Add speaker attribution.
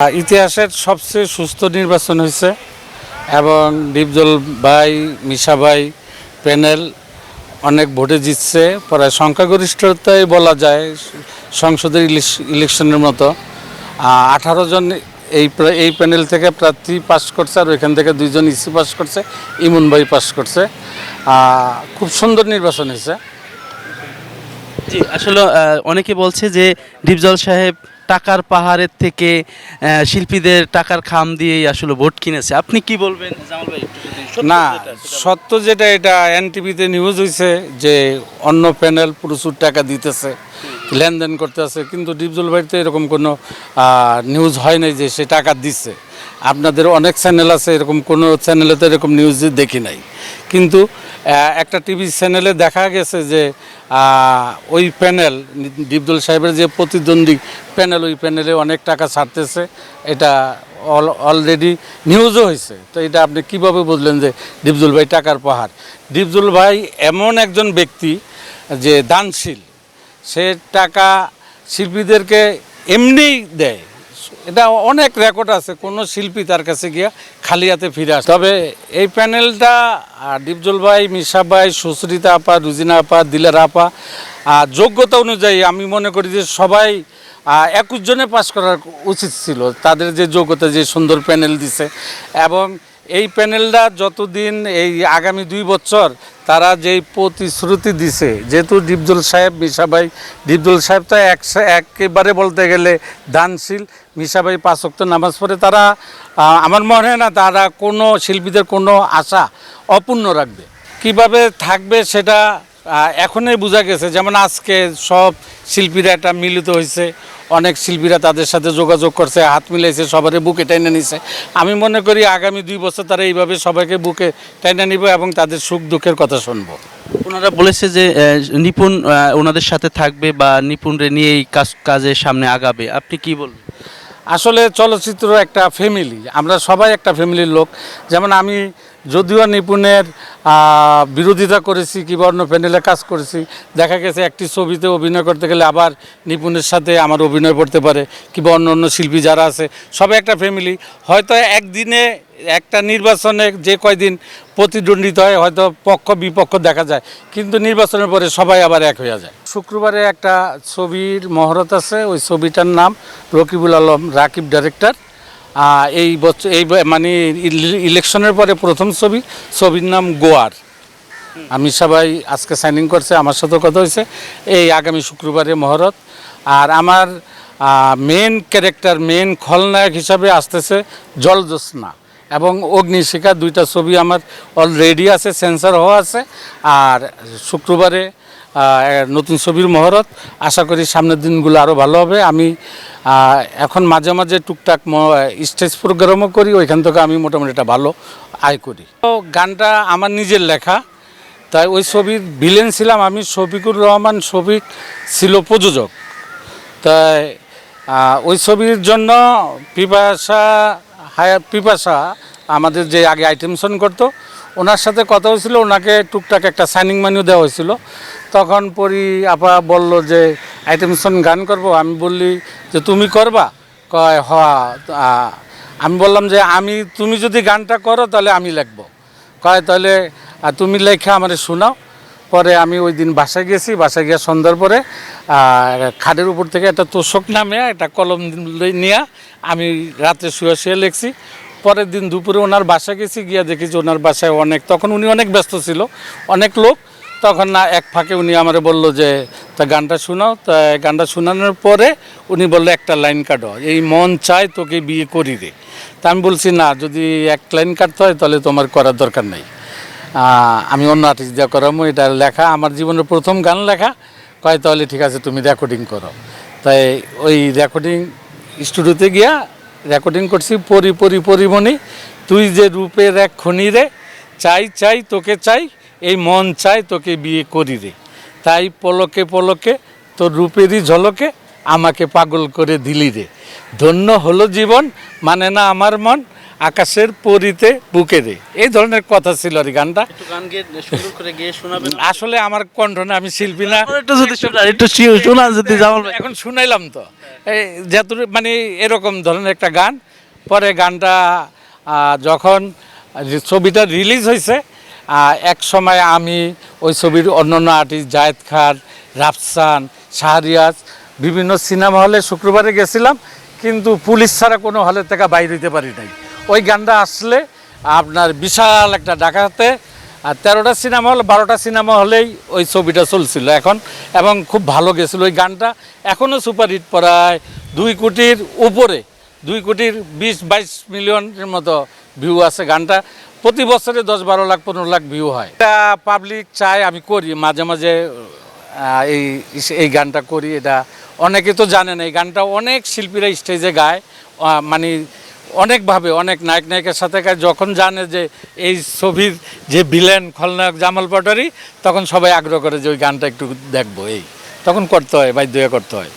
Speaker 1: ইতিহাসের সবচেয়ে সুস্থ নির্বাচন হয়েছে এবং ডিপজল ভাই, মিশা ভাই প্যানেল অনেক ভোটে জিতছে। প্রায় সংখ্যাগরিষ্ঠতাই বলা যায় সংসদের ইলেকশনের মতো। আঠারো জন এই এই প্যানেল থেকে প্রার্থী পাস করছে আর ওইখান থেকে দুইজন ইসি পাস করছে, ইমন ভাই পাস করছে। খুব সুন্দর নির্বাচন হয়েছে।
Speaker 2: জি, আসলে অনেকে বলছে যে ডিপজল সাহেব টাকার পাহাড়ের থেকে শিল্পীদের টাকার খাম দিয়েই আসলে ভোট কিনেছে। আপনি কি বলবেন
Speaker 1: না সত্য যেটা এটা এনটিভিতে নিউজ হয়েছে যে অন্য প্যানেল প্রচুর টাকা দিতেছে লেনদেন করতেছে কিন্তু ডিপজল বাড়িতে এরকম কোনো নিউজ হয় নাই যে সে টাকা দিচ্ছে আপনাদের অনেক চ্যানেল আছে, এরকম কোনো চ্যানেলে তো এরকম নিউজ দেখি নাই। কিন্তু একটা টিভি চ্যানেলে দেখা গেছে যে ওই প্যানেল ডিপজল সাহেবের যে প্রতিদ্বন্দ্বী প্যানেল ওই প্যানেলে অনেক টাকা ছাড়তেছে। এটা অলরেডি নিউজও হয়েছে তো এটা আপনি কীভাবে বুঝলেন যে ডিপজুল ভাই টাকার পাহাড়? ডিপজুল ভাই এমন একজন ব্যক্তি যে দানশীল। সে টাকা শিল্পীদেরকে এমনিই দেয়। এটা অনেক রেকর্ড আছে, কোনো শিল্পী তার কাছে গিয়া খালি হাতে ফিরে আসে। তবে এই প্যানেলটা ডিপজল ভাই, মিশা ভাই সুশ্রিতা আপা রুজিনা আপা, দিলার আপা যোগ্যতা অনুযায়ী আমি মনে করি যে সবাই একুশ জনে পাশ করার উচিত ছিল। তাদের যে যোগ্যতা, যে সুন্দর প্যানেল দিছে। এবং এই প্যানেলটা যতদিন এই আগামী দুই বছর তারা যেই প্রতিশ্রুতি দিছে, যেহেতু ডিপজল সাহেব মিশাবাই ডিপজল সাহেব তো এক একেবারে বলতে গেলে দানশীল। মিশাবাই পাঁচক্ত নামাজ পড়ে, তারা আমার মনে হয় না তারা কোনো শিল্পীদের কোনো আশা অপূর্ণ রাখবে। কীভাবে থাকবে সেটা এখনই বোঝা গেছে। যেমন আজকে সব শিল্পীরা একটা মিলিত হয়েছে অনেক শিল্পীরা তাদের সাথে যোগাযোগ করছে হাত মিলাইছে সবারই বুকে টেনে নিছে। আমি মনে করি আগামী দুই বছর তারা এইভাবে সবাইকে বুকে টেনে নিব এবং তাদের সুখ দুঃখের কথা শুনব।
Speaker 2: ওনারা বলেছে যে নিপুণ ওনাদের সাথে থাকবে বা নিপুণরে নিয়ে এই কাজ কাজের সামনে আগাবে। আপনি কি বলবেন?
Speaker 1: আসলে চলচ্চিত্র একটা ফ্যামিলি আমরা সবাই একটা ফ্যামিলির লোক। যেমন আমি যদিও নিপুণের বিরোধিতা করেছি কিংবা অন্য প্যানেলে কাজ করেছি, দেখা গেছে একটি ছবিতে অভিনয় করতে গেলে আবার নিপুণের সাথে আমার অভিনয় করতে পারে কিংবা অন্য অন্য শিল্পী যারা আছে সবাই একটা ফ্যামিলি হয়তো একদিনে একটা নির্বাচনে যে কয়দিন প্রতিদ্বন্দ্বিতা হয়, হয়তো পক্ষ বিপক্ষ দেখা যায়, কিন্তু নির্বাচনের পরে সবাই আবার এক হয়ে যায়। শুক্রবারে একটা ছবির মহরত আছে, ওই ছবিটার নাম রকিবুল আলম, রাকিব ডাইরেক্টর এই বছর এই মানে ইলেকশনের পরে প্রথম ছবি, ছবির নাম গোয়ার। আমি সবাই আজকে সাইনিং করছে, আমার সাথে কথা হয়েছে। এই আগামী শুক্রবারে মহরত। আর আমার মেন ক্যারেক্টার মেন খলনায়ক হিসাবে আসতেছে জলজ্যোৎস্না এবং অগ্নিশিখা, দুইটা ছবি আমার অলরেডি আছে সেন্সার হওয়া আছে। আর শুক্রবারে নতুন ছবির মহরত। আশা করি সামনের দিনগুলো আরও ভালো হবে। আমি এখন মাঝে মাঝে টুকটাক স্টেজ প্রোগ্রামও করি, ওইখান থেকে আমি মোটামুটি একটা ভালো আয় করি। তো গানটা আমার নিজের লেখা, তাই ওই ছবির ভিলেন ছিলাম আমি শফিকুর রহমান, শফিক ছিল প্রযোজক। তাই ওই ছবির জন্য পিপাসা, হায়া, পিপাসা আমাদের যে আগে আইটেম সন করতো, ওনার সাথে কথা হয়েছিল, ওনাকে টুকটাক একটা সাইনিং মানিও দেওয়া হয়েছিল। তখন পরি আপা বলল যে আইটেম সন গান করব? আমি বললি যে, তুমি করবা? কয়, হ। আমি বললাম যে, আমি, তুমি যদি গানটা করো তাহলে আমি লিখব। কয়, তাহলে তুমি লেখা আমারে শোনাও। পরে আমি ওই দিন বাসায় গেছি, বাসায় গিয়ে সন্ধ্যার পরে খাটের উপর থেকে একটা তোষক নামে একটা কলম নিয়ে আমি রাত্রে শুয়ে শুয়ে লেখছি। পরের দিন দুপুরে ওনার বাসায় গেছি, গিয়ে দেখি যে ওনার বাসায় অনেক, তখন উনি অনেক ব্যস্ত ছিল, অনেক লোক। তখন না এক ফাঁকে উনি আমারে বলল যে, তা গানটা শোনাও। তা গানটা শোনানোর পরে উনি বলল, একটা লাইন কাটো। এই মন চায় তোকে বিয়ে করি রে। তা আমি বলছি, না, যদি এক লাইন কাটতে হয় তাহলে তোমার করার দরকার নেই। আমি অন্য আর্টিস্ট দিয়ে করামো, এটা লেখা, আমার জীবনের প্রথম গান লেখা। কয়, তাহলে ঠিক আছে, তুমি রেকর্ডিং করো। তাই ওই রেকর্ডিং স্টুডিওতে গিয়া রেকর্ডিং করছি, পরি পরি, পরিমণি, তুই যে রূপের এক খনি রে, চাই চাই, তোকে চাই এই মন চায় তোকে বিয়ে করি রে তাই পলকে পলকে তোর রূপেরই ঝলকে আমাকে পাগল করে দিলি রে ধন্য হলো জীবন মানে না আমার মন আকাশের পরিতে বুকে রে এই ধরনের কথা ছিল আর গানটা। আসলে আমার কণ্ঠ না আমি শিল্পী না।
Speaker 2: একটু যদি শোনান একটু শি- যদি
Speaker 1: এখন শুনাইলাম তো। এই যেহেতু মানে এরকম ধরনের একটা গান। পরে গানটা যখন ছবিটা রিলিজ হয়েছে এক সময় আমি ওই ছবির অন্যান্য আর্টিস্ট জায়েদ খান, রাফসান, শাহরিয়াজ বিভিন্ন সিনেমা হলে শুক্রবারে গেছিলাম, কিন্তু পুলিশ ছাড়া কোনো হলের থেকে বাইর হইতে পারি নাই। ওই গানটা আসলে আপনার বিশাল একটা ডাকাতে আর তেরোটা সিনেমা হল, বারোটা সিনেমা হলেই ওই ছবিটা চলছিল এখন, এবং খুব ভালো গেছিল ওই গানটা। এখনও সুপারহিট প্রায় দুই কোটির উপরে, দুই কোটির বিশ, বাইশ মিলিয়নের মতো ভিউ আছে গানটা। প্রতি বছরে দশ বারো লাখ, পনেরো লাখ ভিউ হয়। এটা পাবলিক চায়, আমি করি। মাঝে মাঝে এই এই গানটা করি। এটা অনেকে তো জানে না, এই গানটা অনেক শিল্পীরা স্টেজে গায়। মানে অনেকভাবে, অনেক নায়ক, নায়িকার সাথে গায়। যখন জানে যে এই ছবির যে ভিলেন খলনায়ক জামাল পটারি তখন সবাই আগ্রহ করে যে ওই গানটা একটু দেখব, এই। তখন করতে হয়, বাধ্য করতে হয়।